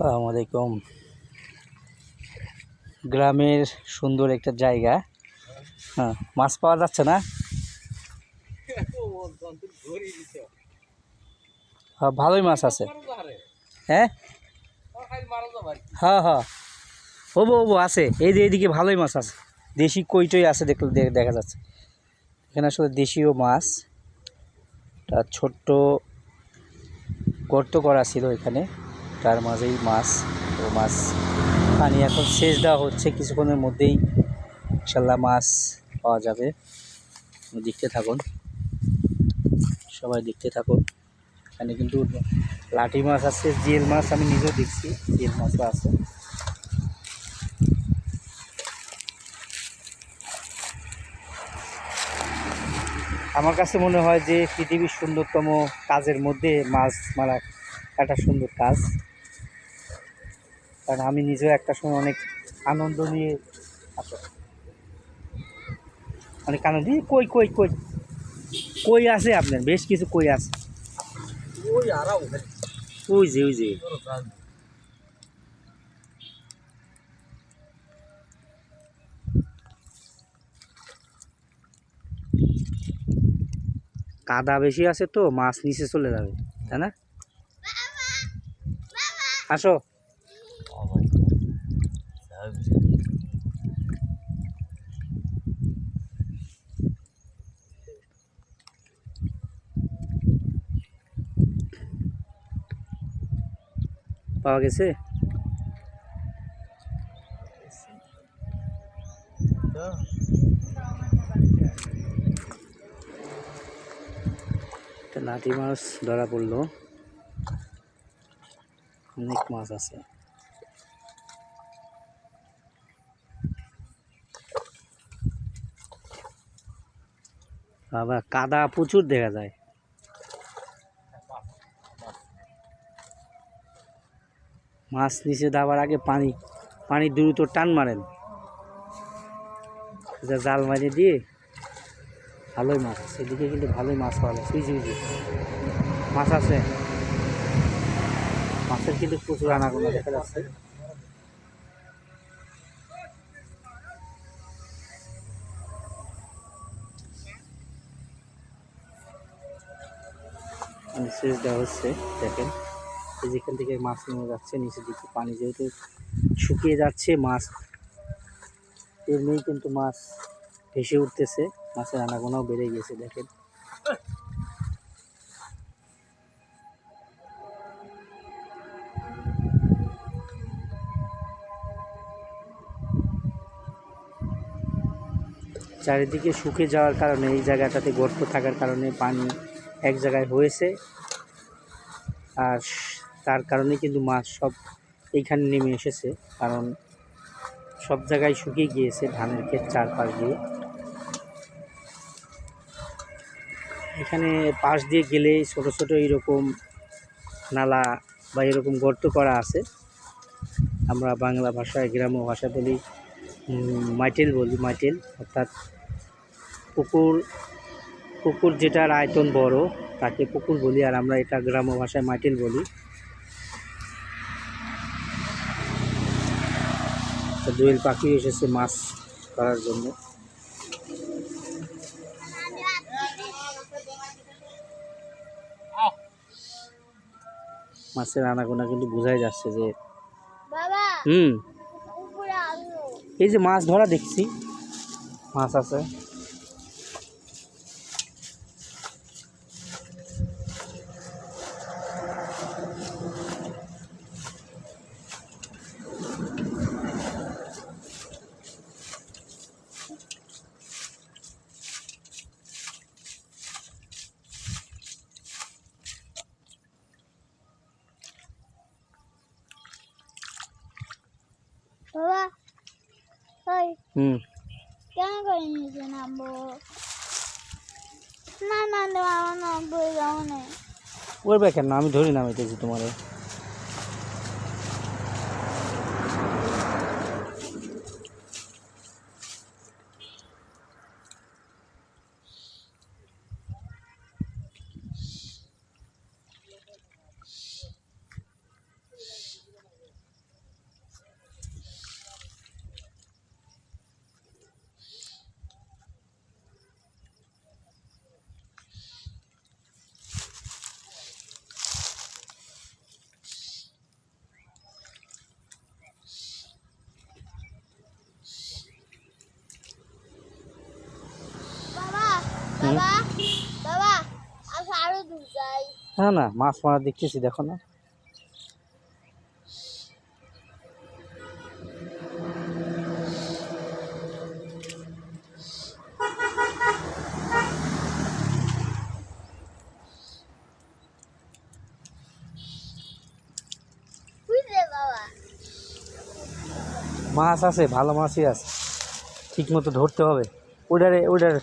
আসসালামু আলাইকুম গ্রামের সুন্দর একটা জায়গা। হ্যাঁ মাছ পাওয়া যাচ্ছে না? হ্যাঁ ভালোই মাছ আছে। হ্যাঁ? হ্যাঁ হ্যাঁ। ওবো ওবো, আছে। এই যে এইদিকে ভালোই মাছ আছে। দেশি কইটই আছে দেখলে দেখা যাচ্ছে। এখানে আসলে দেশীয় মাছ। ছোট্ট গর্ত করা ছিল এখানে। তার মাঝেই মাছ, তো মাছ পানি এখন সেচ দেওয়া হচ্ছে, কিছুক্ষণের মধ্যেই ইনশাল্লাহ মাছ পাওয়া যাবে। দেখতে থাকুন। সবাই দেখতে থাকুন। এখানে কিন্তু লাঠি মাছ আছে জিয়েল মাছ আমি নিজেও দেখছি জিয়েল মাছও আছে। আমার কাছে মনে হয় যে পৃথিবীর সুন্দরতম কাজের মধ্যে মাছ মারা একটা সুন্দর কাজ। কারণ আমি নিজেও একটা সময় অনেক আনন্দ নিয়ে আসো অনেক আনন্দ এই কই কই কই? কই আছে আপনার? বেশ কিছু কই আছে। ওই যে ওই যে। কাদা বেশি আছে তো মাছ নিচে চলে যাবে তাই না? আসো। পাওয়া গেছে? লাঠি মাছ ধরা পড়ল। অনেক মাছ আছে। আবার কাদা প্রচুর দেখা যায়। মাছ নিচে দাবার আগে পানি পানি দ্রুত টান মারেন। এটা জাল মারিয়ে দিয়ে ভালোই মাছ আছে। এদিকে কিন্তু ভালোই মাছ পাওয়া যায়। সুইজি উইজি মাছ আছে। মাছের কিন্তু প্রচুর আনাগোনা দেখা যাচ্ছে। দেওয়া হচ্ছে দেখেন। যেখান থেকে মাছ নেমে যাচ্ছে, নিচের দিকে পানি যেহেতু শুকিয়ে যাচ্ছে, মাছ এমনিই কিন্তু মাছ ভেসে উঠতেছে, মাছের আনাগোনাও বেড়ে গেছে, দেখেন। চারিদিকে শুকে যাওয়ার কারণে, এই জায়গাটাতে গর্ত থাকার কারণে পানি এক জায়গায় হয়েছে। আর তার কারণে কিন্তু মাছ সব এইখানে নেমে এসেছে, কারণ সব জায়গায় শুকিয়ে গিয়েছে ধানের ক্ষেত চারপাশ দিয়ে। এখানে পাশ দিয়ে গেলে ছোট ছোট এরকম নালা বা এরকম গর্ত করা আছে। আমরা বাংলা ভাষায়, গ্রাম্য ভাষা বলি মাইটেল বলি, মাইটেল। অর্থাৎ পুকুর পুকুর যেটার আয়তন বড়, তাকে পুকুর বলি, আর আমরা এটা গ্রাম্য ভাষায় মাইটেল বলি। দোয়েল পাখি এসেছে মাছ ধরার জন্য। মাছের আনাগোনা কিন্তু বোঝাই যাচ্ছে যে হুম। এই যে মাছ ধরা দেখছি মাছ আছে। বাবা ওই হুম। কেন করে নিচে নামবো? না না না আমার নামবো যাও না ওর ব্যাখ্যা না আমি ধরি নামাইতেছি তোমারে। হ্যাঁ না মাছ মারা দেখতেছি দেখো না। মাছ আছে ভালো মাছই আছে। ঠিক মতো ধরতে হবে। ওটারে ওটার